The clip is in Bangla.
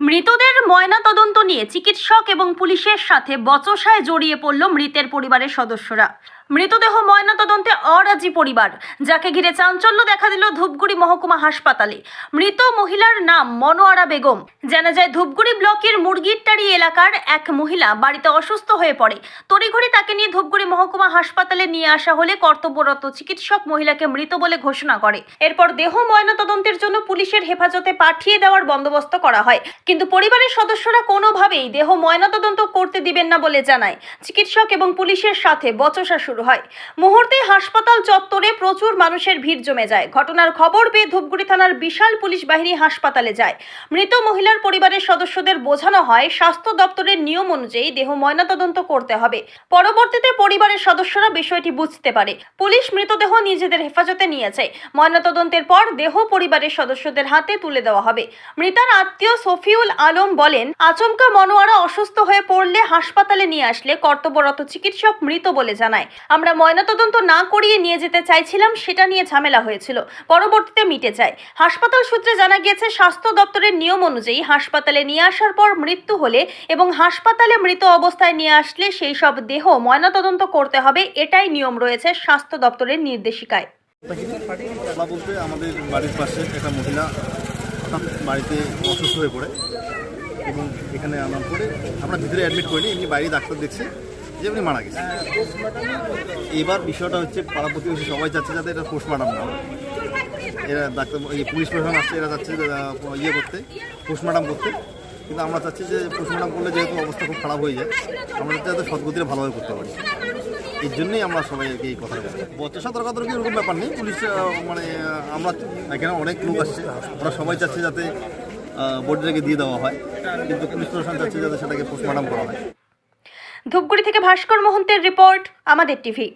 মৃতদের ময়নাতদন্ত নিয়ে চিকিৎসক এবং পুলিশের সাথে বচসায় জড়িয়ে পড়ল মৃতের পরিবারের সদস্যরা। মৃতদেহ ময়না তদন্তে অরাজি পরিবার, যাকে ঘিরে চাঞ্চল্য দেখা দিল ধূপগুড়ি মহকুমা হাসপাতালে। মৃত মহিলার নাম মনোয়ারা বেগম। জানা যায়, ধূপগুড়ি ব্লকের মুরগিরটারি এলাকার এক মহিলা বাড়িতে অসুস্থ হয়ে পড়ে। তড়িঘড়ি তাকে নিয়ে ধূপগুড়ি মহকুমা হাসপাতালে নিয়ে আসা হলে কর্তব্যরত চিকিৎসক মহিলাকে মৃত বলে ঘোষণা করে। এরপর দেহ ময়নাতদন্তের জন্য পুলিশের হেফাজতে পাঠিয়ে দেওয়ার বন্দোবস্ত করা হয়। কিন্তু পরিবারের সদস্যরা কোনোভাবেই দেহ ময়নাতদন্ত করতে দিবেন না বলে জানায়। চিকিৎসক এবং পুলিশের সাথে বচসা শুরু হয়। মুহূর্তে হাসপাতাল চত্বরে প্রচুর মানুষের ভিড় জমে যায়। ঘটনার খবর পেয়ে ধূপগুড়ি থানার বিশাল পুলিশ বাহিনী হাসপাতালে যায়। মৃত মহিলার পরিবারের সদস্যদের বোঝানো হয়, স্বাস্থ্য দপ্তরের নিয়ম অনুযায়ী দেহ ময়নাতদন্ত করতে হবে। পরবর্তীতে পরিবারের সদস্যরা বিষয়টি বুঝতে পারে। পুলিশ মৃতদেহ নিজেদের হেফাজতে নিয়েছে। ময়নাতদন্তের পর দেহ পরিবারের সদস্যদের হাতে তুলে দেওয়া হবে। মৃতার আত্মীয় সফিউল আলম বলেন, আচমকা মনোয়ারা অসুস্থ হয়ে পড়লে হাসপাতালে নিয়ে আসলে কর্তব্যরত চিকিৎসক মৃত বলে জানায়। আমরা ময়নাতদন্ত না করিয়ে নিয়ে যেতে চাইছিলাম, সেটা নিয়ে ঝামেলা হয়েছিল। পরবর্তীতে মিটে যায়। হাসপাতাল সূত্রে জানা গিয়েছে, স্বাস্থ্য দপ্তরের নিয়ম অনুযায়ী হাসপাতালে নিয়ে আসার পর মৃত্যু হলে এবং হাসপাতালে মৃত অবস্থায় নিয়ে আসলে সেই সব দেহ ময়নাতদন্ত করতে হবে, এটাই নিয়ম রয়েছে স্বাস্থ্য দপ্তরের নির্দেশিকায়। বলতে আমাদের বাড়ির পাশে একটা মহিলা বাড়িতে অসুস্থ হয়ে পড়ে এবং এখানে আনার পরে আমরা ভিতরে অ্যাডমিট করিনি, এমনি বাইরে ডাক্তার দেখছে। যে এমনি মারা গেছে। এবার বিষয়টা হচ্ছে পাড়া প্রতিবেশী সবাই চাচ্ছে যাতে এটা পোস্টমার্টাম না এরা ডাক্তার, এই পুলিশ প্রশাসন আসছে, এরা চাচ্ছে ইয়ে করতে পোস্টমার্টাম করতে। কিন্তু আমরা চাচ্ছি যে পোস্টমার্টাম করলে যেহেতু অবস্থা খুব খারাপ হয়ে যায়, আমরা যাতে সদ্গতিতে ভালোভাবে করতে পারি। এর জন্যই আমরা সবাই এই বলছি। বচসা তর্কাতর্কি এরকম ব্যাপার নেই। পুলিশ মানে আমরা এখানে অনেক লোক আসছে। ওরা সবাই চাচ্ছে যাতে বডিটাকে দিয়ে দেওয়া হয়। কিন্তু পুলিশ প্রশাসন চাচ্ছে যাতে সেটাকে পোস্টমার্টাম করা হয়। ধূপগুড়ি থেকে ভাস্কর মোহন্তের রিপোর্ট আমাদের টিভি।